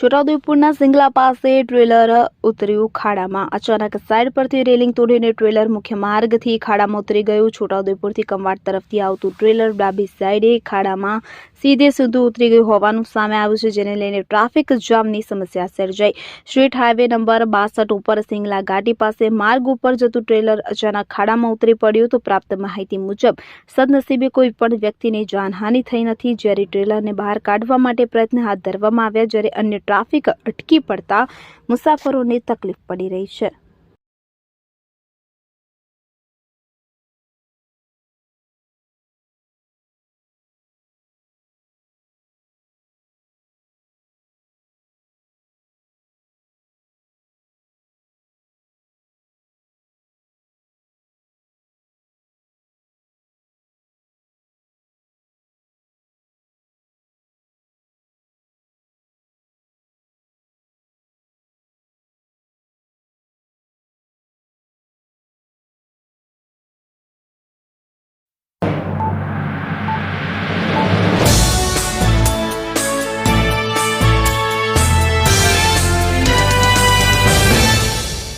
છોટાઉદેપુરના સિંગલા પાસે ટ્રેલર ઉતર્યું ખાડામાં. અચાનક સાઇડ પરથી રેલિંગ તોડીને ટ્રેલર મુખ્ય માર્ગથી ખાડામાં ઉતરી ગયું. છોટાઉદેપુરથી કમવાડ તરફથી આવતું ટ્રેલર ડાબી સાઈડે ખાડામાં સીધે સીધું ઉતરી ગયું હોવાનું સામે આવ્યું છે, જેને લઈને ટ્રાફિક જામની સમસ્યા સર્જાઈ. સ્ટ્રીટ હાઈવે નંબર બાસઠ ઉપર સિંગલા ઘાટી પાસે માર્ગ ઉપર જતું ટ્રેલર અચાનક ખાડામાં ઉતરી પડ્યું તો પ્રાપ્ત માહિતી મુજબ, સદનસીબે કોઈ પણ વ્યક્તિને જાનહાનિ થઈ નથી. જ્યારે ટ્રેલરને બહાર કાઢવા માટે પ્રયત્ન હાથ ધરવામાં આવ્યા, જ્યારે અન્ય ટ્રાફિક અટકી પડતા મુસાફરોને તકલીફ પડી રહી છે.